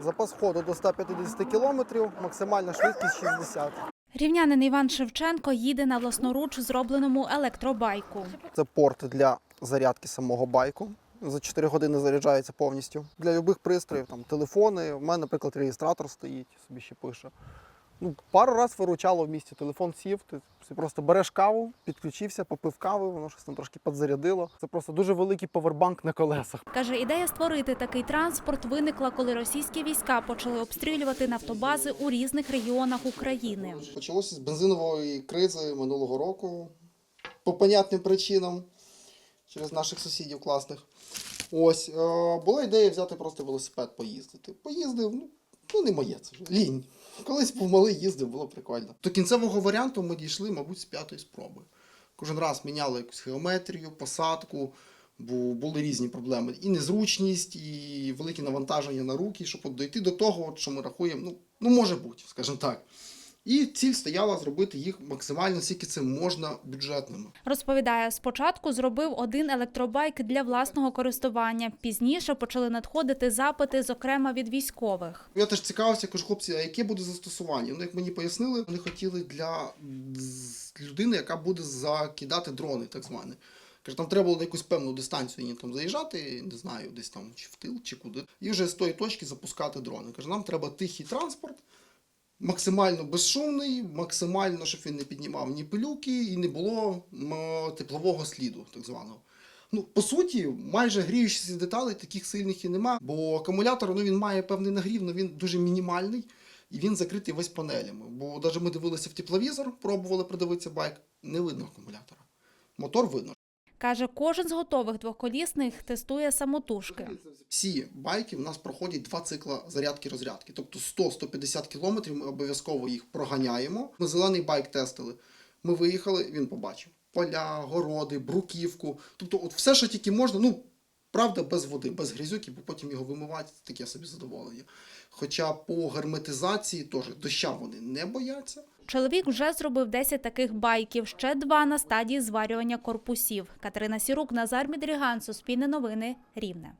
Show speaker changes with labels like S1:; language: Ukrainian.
S1: Запас ходу до 150 км, максимальна швидкість 60.
S2: Рівнянин Іван Шевченко їде на власноруч зробленому електробайку.
S1: Це порт для зарядки самого байку. За 4 години заряджається повністю. Для будь-яких пристроїв, там телефони. У мене, наприклад, реєстратор стоїть, собі ще пише. Ну, пару разів виручало в місті. Телефон сів, ти просто береш каву, підключився, попив кави, воно щось там трошки підзарядило. Це просто дуже великий повербанк на колесах.
S2: Каже, ідея створити такий транспорт виникла, коли російські війська почали обстрілювати нафтобази у різних регіонах України.
S1: Почалося з бензинової кризи минулого року по понятним причинам через наших сусідів класних. Ось е, була ідея взяти просто велосипед, поїздити. Поїздив, ну, ну не моє це вже. Лінь. Колись був малий, їздив, було прикольно. До кінцевого варіанту ми дійшли, мабуть, з п'ятої спроби. Кожен раз міняли якусь геометрію, посадку, бо були різні проблеми. І незручність, і велике навантаження на руки, щоб от дойти до того, що ми рахуємо, ну, ну може бути, скажімо так. І ціль стояла зробити їх максимально, скільки це можна бюджетними.
S2: Розповідає, спочатку зробив один електробайк для власного користування. Пізніше почали надходити запити, зокрема від військових.
S1: Я теж цікавився, кажу, хлопці, а яке буде застосування? Ну, як мені пояснили, вони хотіли для людини, яка буде закидати дрони, так звані. Каже, там треба було на якусь певну дистанцію їм там заїжджати, не знаю, десь там чи в тил, чи куди. І вже з тої точки запускати дрони. Каже, нам треба тихий транспорт, максимально безшумний, максимально, щоб він не піднімав ні пилюки і не було теплового сліду, так званого. Ну, по суті, майже гріючися деталей таких сильних і нема, бо акумулятор ну, він має певний нагрів, але він дуже мінімальний і він закритий весь панелями. Бо навіть ми дивилися в тепловізор, пробували придивитися байк, не видно акумулятора. Мотор видно.
S2: Каже, кожен з готових двоколісних тестує самотужки.
S1: Всі байки в нас проходять два цикла зарядки-розрядки. Тобто 100-150 кілометрів ми обов'язково їх проганяємо. Ми зелений байк тестили. Ми виїхали, він побачив поля, городи, бруківку. Тобто, от все, що тільки можна, ну правда, без води, без грязюки, бо потім його вимивати, таке собі задоволення. Хоча по герметизації теж доща вони не бояться.
S2: Чоловік вже зробив 10 таких байків, ще два на стадії зварювання корпусів. Катерина Сірук, Назар Мідріган, Суспільне новини, Рівне.